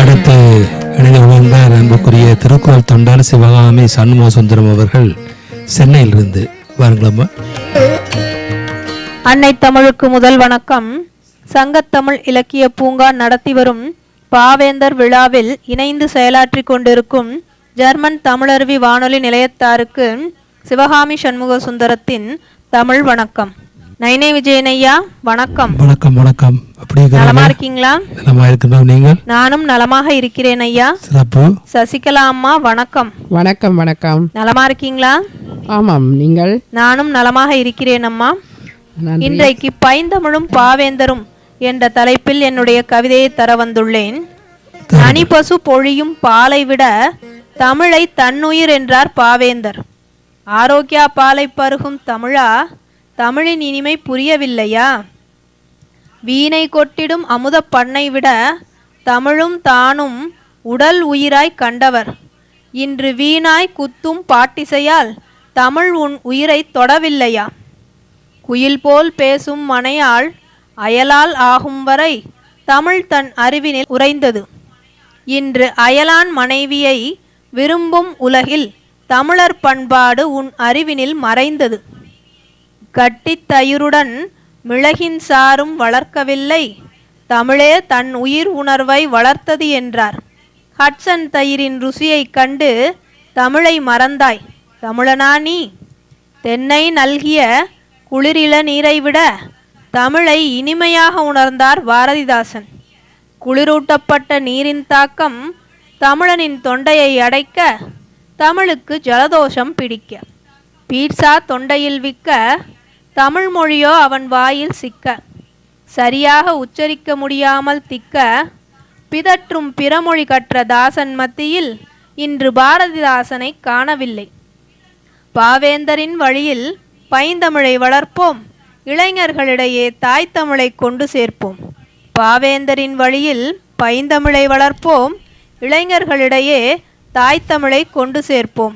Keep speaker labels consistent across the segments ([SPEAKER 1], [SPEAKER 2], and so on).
[SPEAKER 1] அடுத்து இணைந்து உணர்ந்த அன்புக்குரிய திருக்குறள் தொண்டர் சிவகாமி சண்முக சுந்தரம் அவர்கள் சென்னையிலிருந்து. வாருங்களம்மா.
[SPEAKER 2] அன்னை தமிழுக்கு முதல் வணக்கம். சங்கத்தமிழ் இலக்கிய பூங்கா நடத்தி வரும் பாவேந்தர் விழாவில் இணைந்து செயலாற்றி கொண்டிருக்கும் ஜெர்மன் தமிழருவி வானொலி நிலையத்தாருக்கு சிவகாமி சண்முக சுந்தரத்தின் தமிழ் வணக்கம். நைனே விஜயனையா வணக்கம்.
[SPEAKER 1] வணக்கம் வணக்கம். அப்படி
[SPEAKER 2] நலமா இருக்கீங்களா?
[SPEAKER 1] நலமா இருக்கின்றோம் நீங்கள்?
[SPEAKER 2] நானும் நலமாக இருக்கிறேன் ஐயா
[SPEAKER 1] சிறப்பு.
[SPEAKER 2] சசிகலா அம்மா வணக்கம்.
[SPEAKER 3] வணக்கம் வணக்கம்.
[SPEAKER 2] நலமா இருக்கீங்களா?
[SPEAKER 3] ஆமாம் நீங்கள்?
[SPEAKER 2] நானும் நலமாக இருக்கிறேன் அம்மா இன்றைக்கு பைந்தமிழும் பாவேந்தரும் என்ற தலைப்பில் என்னுடைய கவிதையை தர வந்துள்ளேன். நனிபசு பொழியும் பாலை விட தமிழை தன்னுயிர் என்றார் பாவேந்தர். ஆரோக்கியா பாலை பருகும் தமிழா தமிழின் இனிமை புரியவில்லையா? வீணை கொட்டிடும் அமுத பண்ணை விட தமிழும் தானும் உடல் உயிராய் கண்டவர். இன்று வீணாய் குத்தும் பாட்டிசையால் தமிழ் உன் உயிரை தொடவில்லையா? குயில் போல் பேசும் மனையாள் அயலால் ஆகும் வரை தமிழ் தன் அறிவினில் உறைந்தது. இன்று அயலான் மனைவியை விரும்பும் உலகில் தமிழர் பண்பாடு உன் அறிவினில் மறைந்தது. கட்டித்தயிருடன் மிளகின் சாரும் வளர்க்கவில்லை. தமிழே தன் உயிர் உணர்வை வளர்த்தது என்றார். ஹட்சன் தயிரின் ருசியைக் கண்டு தமிழை மறந்தாய். தமிழனா நீ? தென்னை நல்கிய குளிரில நீரை விட தமிழை இனிமையாக உணர்ந்தார் பாரதிதாசன். குளிரூட்டப்பட்ட நீரின் தாக்கம் தமிழனின் தொண்டையை அடைக்க தமிழுக்கு ஜலதோஷம் பிடிக்க. பீட்சா தொண்டையில் விற்க தமிழ் மொழியோ அவன் வாயில் சிக்க. சரியாக உச்சரிக்க முடியாமல் திக்க. பிதற்றும் பிறமொழி கற்ற தாசன் மத்தியில் இன்று பாரதிதாசனை காணவில்லை. பாவேந்தரின் வழியில் பைந்தமிழை வளர்ப்போம். இளைஞர்களிடையே தாய்த்தமிழை கொண்டு சேர்ப்போம். பாவேந்தரின் வழியில் பைந்தமிழை வளர்ப்போம். இளைஞர்களிடையே தாய் கொண்டு சேர்ப்போம்.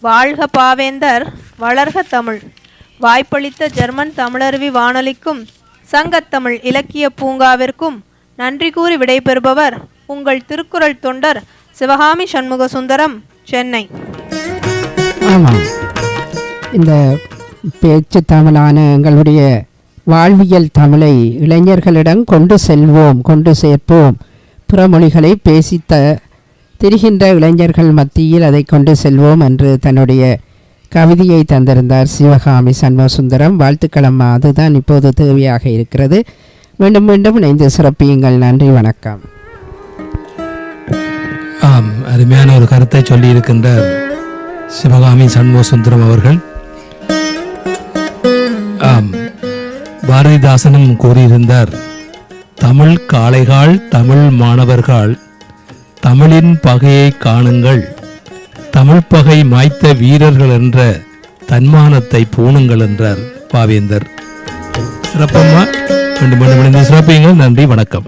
[SPEAKER 2] வாழ்க பாவேந்தர் வளர்க தமிழ். வாய்ப்பளித்த ஜெர்மன் தமிழருவி வானொலிக்கும் சங்கத்தமிழ் இலக்கிய பூங்காவிற்கும் நன்றி கூறி விடைபெறுபவர் உங்கள் திருக்குறள் தொண்டர் சிவகாமி சண்முக சுந்தரம் சென்னை.
[SPEAKER 3] ஆமாம். இந்த பேச்சு தமிழான எங்களுடைய வாழ்வியல் தமிழை இளைஞர்களிடம் கொண்டு செல்வோம் கொண்டு சேர்ப்போம். பிற மொழிகளை பேசித்த திரிகின்ற இளைஞர்கள் மத்தியில் அதை கொண்டு செல்வோம் என்று தன்னுடைய கவிதையை தந்திருந்தார் சிவகாமி சண்முகசுந்தரம். வாழ்த்துக்களம்மா. அதுதான் இப்போது தேவையாக இருக்கிறது. மீண்டும் மீண்டும் இணைந்து சிறப்பியுங்கள். நன்றி வணக்கம்.
[SPEAKER 1] ஆம் அருமையான ஒரு கருத்தை சொல்லி சிவகாமி சண்முக சுந்தரம் அவர்கள். ஆம் பாரதிதாசனும் கூறியிருந்தார் தமிழ் காளைகால் தமிழ் மாணவர்கள் தமிழின் பகையை காணுங்கள். தமிழ் பகை மாய்த்த வீரர்கள் என்ற தன்மானத்தை பூணுங்கள் என்றார் பாவேந்தர். சிறப்பம்மா. மீண்டும் நன்றி வணக்கம்.